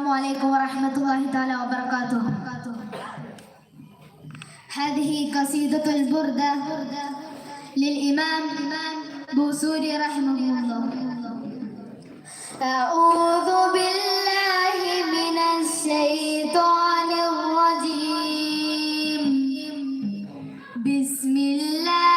السلام عليكم ورحمة الله تعالى وبركاته. هذه قصيدة البردة للإمام بوسوري رحمه الله. أعوذ بالله من الشيطان الرجيم. بسم الله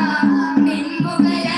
من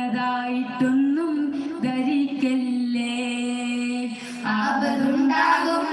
ചലിക്കുന്നതായിട്ടൊന്നും ധരിക്കല്ലേ? ആപതുണ്ടാകും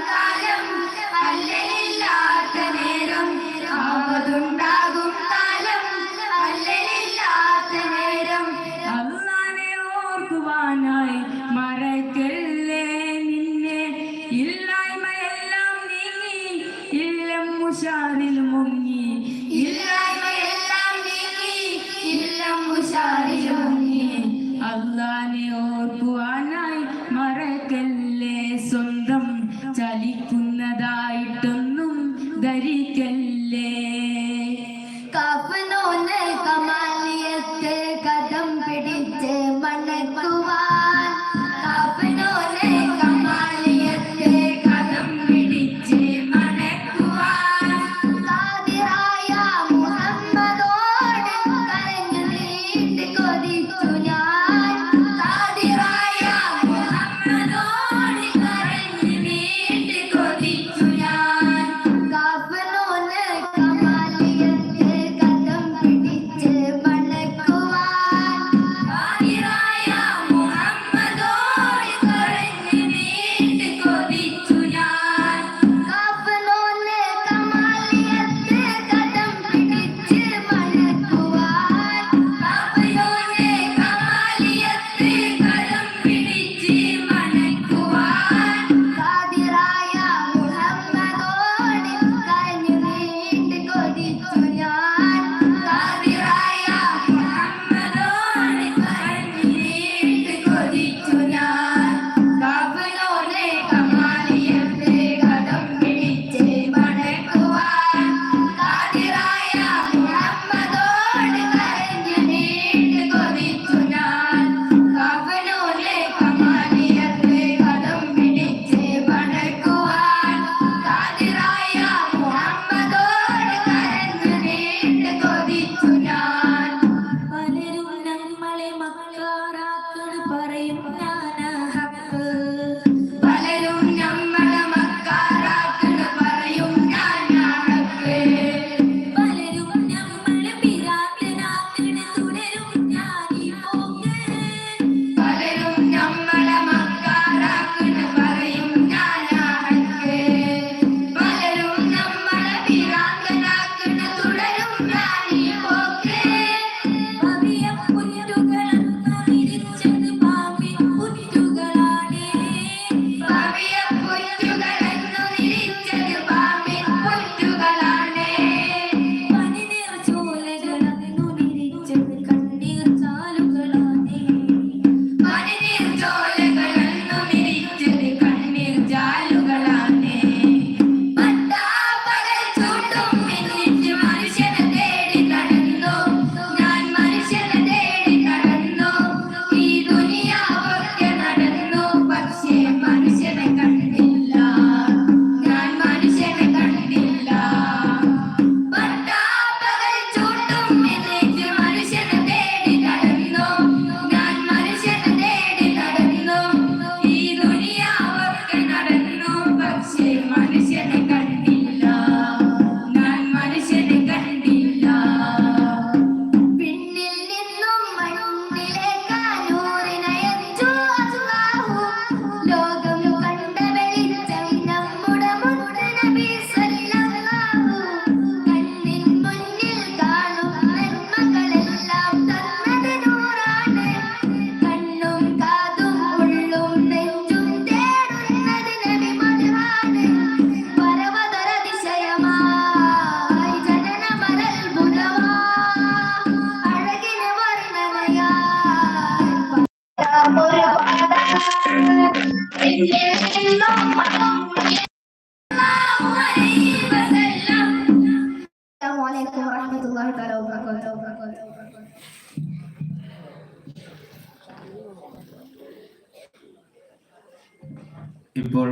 ഇപ്പോൾ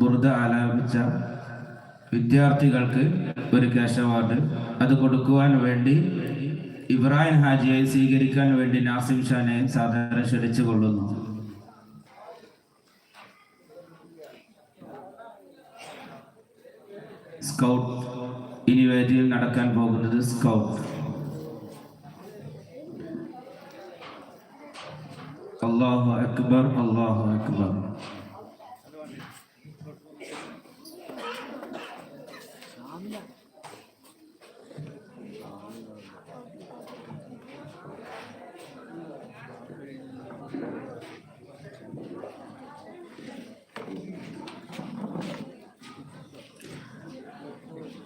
ബുർദ ആലാപിച്ച വിദ്യാർത്ഥികൾക്ക് ഒരു ക്യാഷ് അവാർഡ്. അത് കൊടുക്കുവാൻ വേണ്ടി ഇബ്രാഹിം ഹാജിയെ സ്വീകരിക്കാൻ വേണ്ടി നാസിം ഷാനെ സാധാരണ ക്ഷണിച്ചു കൊള്ളുന്നു. സ്കൗട്ട്. ഇനി വേദിയിൽ നടക്കാൻ പോകുന്നത് സ്കൗട്ട്. അള്ളാഹു അക്ബർ അള്ളാഹു അക്ബർ.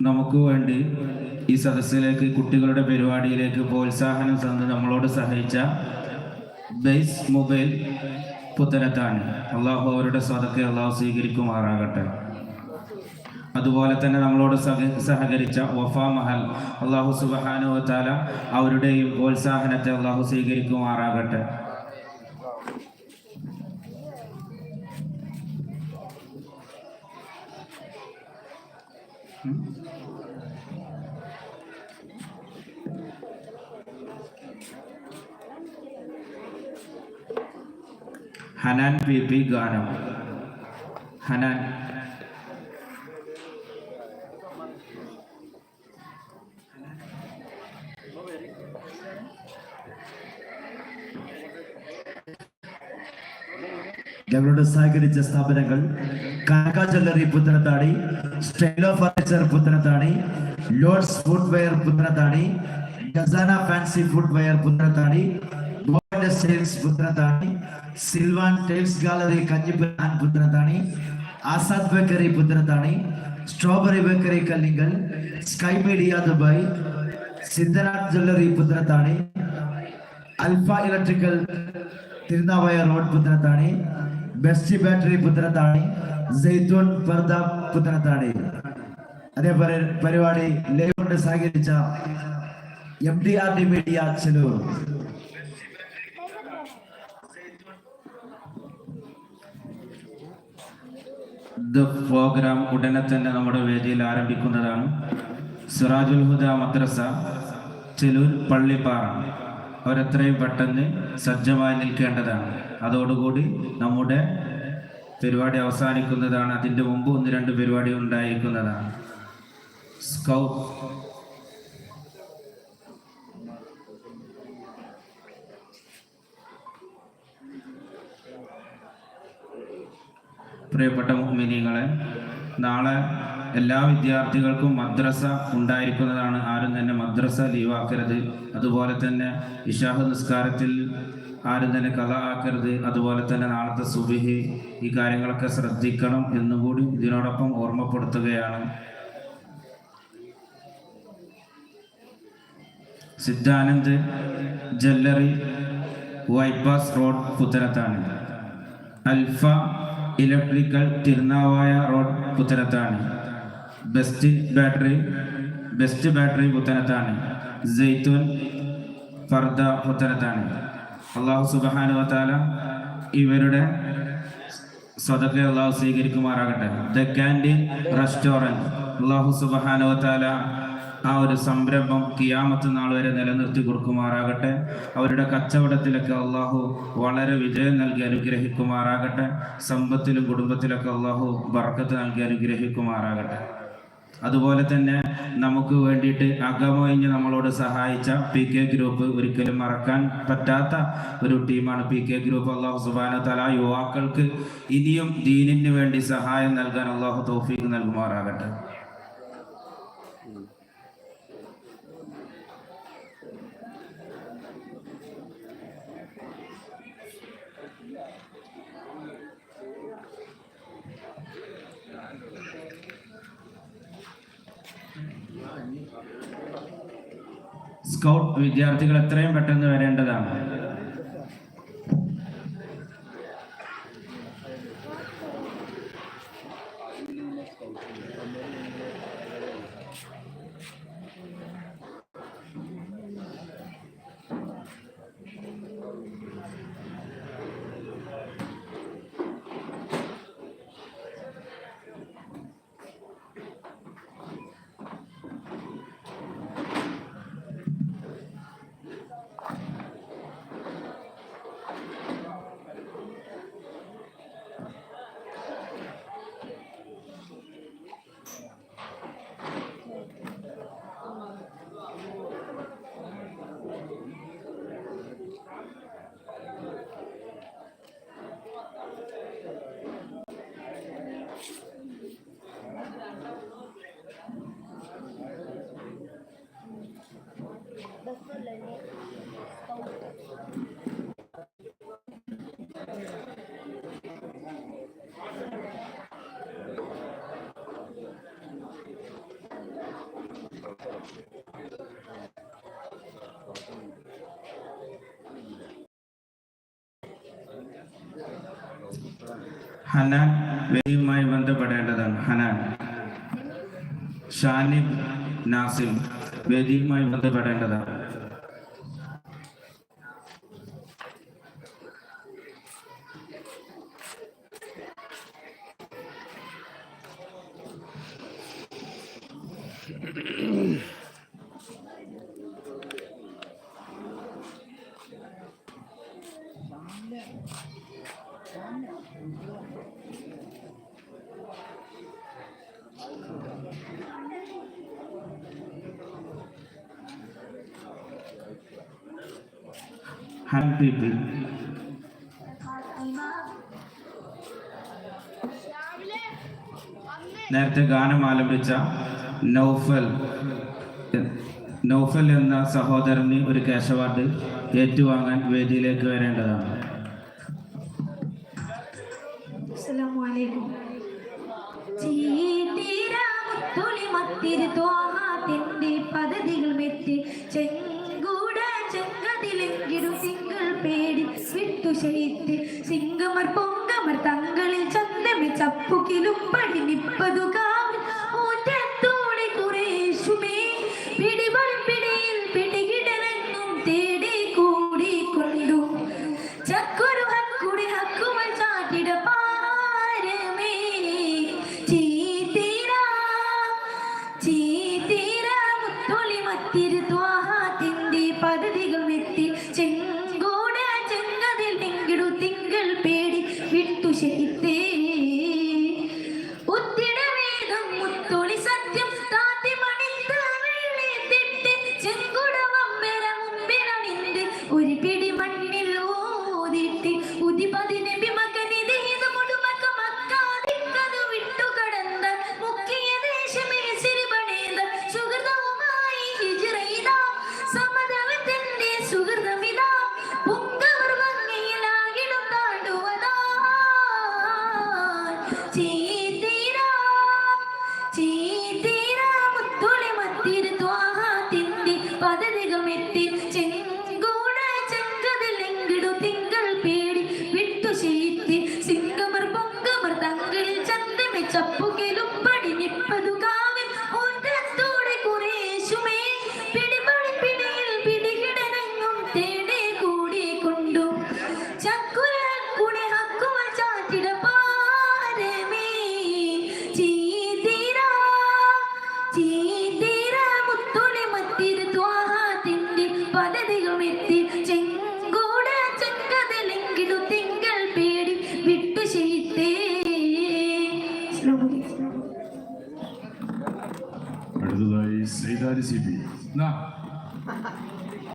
നമുക്ക് വേണ്ടി ഈ സദസ്സിലേക്ക് കുട്ടികളുടെ പരിപാടിയിലേക്ക് പ്രോത്സാഹനം തന്ന് നമ്മളോട് സഹായിച്ച ബേസ് മൊബൈൽ പുത്തനത്താണ് അള്ളാഹു അവരുടെ സ്വതക്കെ അള്ളാഹു സ്വീകരിക്കുമാറാകട്ടെ. അതുപോലെ തന്നെ നമ്മളോട് സഹ- സഹകരിച്ച വഫ മഹൽ അള്ളാഹു സുബഹാനു താല അവരുടെയും പ്രോത്സാഹനത്തെ അള്ളാഹു സ്വീകരിക്കുമാറാകട്ടെ. ഹനാൻ പി പി ഗാനം ഹനാൻ ഞങ്ങളോട് സഹകരിച്ച സ്ഥാപനങ്ങൾ കാക്ക jewellery Puthanathani Stylo furniture Puthanathani Lords footwear Puthanathani Khazana fancy footwear Puthanathani gold sales Puthanathani Silvan tiles gallery കഞ്ഞിപ്പുരാൻ Puthanathani Azad bakery Puthanathani strawberry bakery Kallingal sky media Dubai Siddhanath jewellery Puthanathani alpha electrical Thirunavaya road Puthanathani best battery Puthanathani ജയ്തൂൺ പർദ പുത്തനത്താണി അതേപോലെ പരിപാടി live കൊണ്ട് സഹകരിച്ച M D R D media Chelur ഇത് programme ഉടനെ തന്നെ നമ്മുടെ വേദിയിൽ ആരംഭിക്കുന്നതാണ്. സിറാജുൽ ഹുദ മദ്രസ ചെലൂർ പള്ളിപ്പാറ. അവരെത്രയും പെട്ടെന്ന് സജ്ജമായി നിൽക്കേണ്ടതാണ്. അതോടുകൂടി നമ്മുടെ പരിപാടി അവസാനിക്കുന്നതാണ്. അതിന്റെ മുമ്പ് ഒന്ന് രണ്ട് പരിപാടി ഉണ്ടായിരിക്കുന്നതാണ്. സ്കൗട്ട് പ്രിയപ്പെട്ട മോമിനികളെ നാളെ എല്ലാ വിദ്യാർത്ഥികൾക്കും മദ്രസ ഉണ്ടായിരിക്കുന്നതാണ് ആരും തന്നെ മദ്രസ ലീവാക്കരുത്. അതുപോലെ തന്നെ ഇഷാഹ് നിസ്കാരത്തിൽ ആരും തന്നെ കഥ ആക്കരുത്. അതുപോലെ തന്നെ നാളത്തെ സുബിഹി ഈ കാര്യങ്ങളൊക്കെ ശ്രദ്ധിക്കണം എന്നുകൂടി ഇതിനോടൊപ്പം ഓർമ്മപ്പെടുത്തുകയാണ്. Siddhanand jewellery bypass road Puthanathani alpha electrical Thirunavaya road Puthanathani best battery best battery Puthanathani Zaitoon ഫർദ Puthanathani അള്ളാഹു സുബാനുവത്താല ഇവരുടെ സ്വതക്കെ അള്ളാഹു സ്വീകരിക്കുമാറാകട്ടെ. ദ ക്യാന്റീൻ റെസ്റ്റോറന്റ് അള്ളാഹു സുബാനു വത്താല ആ ഒരു സംരംഭം കിയാമത്ത് നാൾ വരെ നിലനിർത്തി കൊടുക്കുമാറാകട്ടെ. അവരുടെ കച്ചവടത്തിലൊക്കെ അള്ളാഹു വളരെ വിജയം നൽകി അനുഗ്രഹിക്കുമാറാകട്ടെ. സമ്പത്തിലും കുടുംബത്തിലൊക്കെ അള്ളാഹു ബർക്കത്ത് നൽകി അനുഗ്രഹിക്കുമാറാകട്ടെ. അതുപോലെ തന്നെ നമുക്ക് വേണ്ടിയിട്ട് അകമൊഴിഞ്ഞ് നമ്മളോട് സഹായിച്ച പി കെ ഗ്രൂപ്പ് ഒരിക്കലും മറക്കാൻ പറ്റാത്ത ഒരു ടീമാണ് പി കെ ഗ്രൂപ്പ് അള്ളാഹു സുബാന തല യുവാക്കൾക്ക് ഇനിയും ദീനിന് വേണ്ടി സഹായം നൽകാൻ അള്ളാഹു തോഫീക്ക് നൽകുമാറാകട്ടെ. സ്കൗട്ട് വിദ്യാർത്ഥികൾ എത്രയും പെട്ടെന്ന് വരേണ്ടതാണ്. ഹനാൻ വേദിയുമായി ബന്ധപ്പെടേണ്ടതാണ്. ഹനാൻ. ഷാനിബ് നാസിം വേദിയുമായി ബന്ധപ്പെടേണ്ടതാണ്. നേരത്തെ ഗാനം ആലപിച്ച നൗഫൽ നൗഫൽ എന്ന സഹോദരന് ഒരു ക്യാഷ് അവാർഡ് ഏറ്റുവാങ്ങാൻ വേദിയിലേക്ക് വരേണ്ടതാണ്. പദ്ധതികൾ തിങ്കൾ പേടി സിംഗമർ പൊങ്കമർ చప్పుకిలుప్పడి నిప్పదుగా.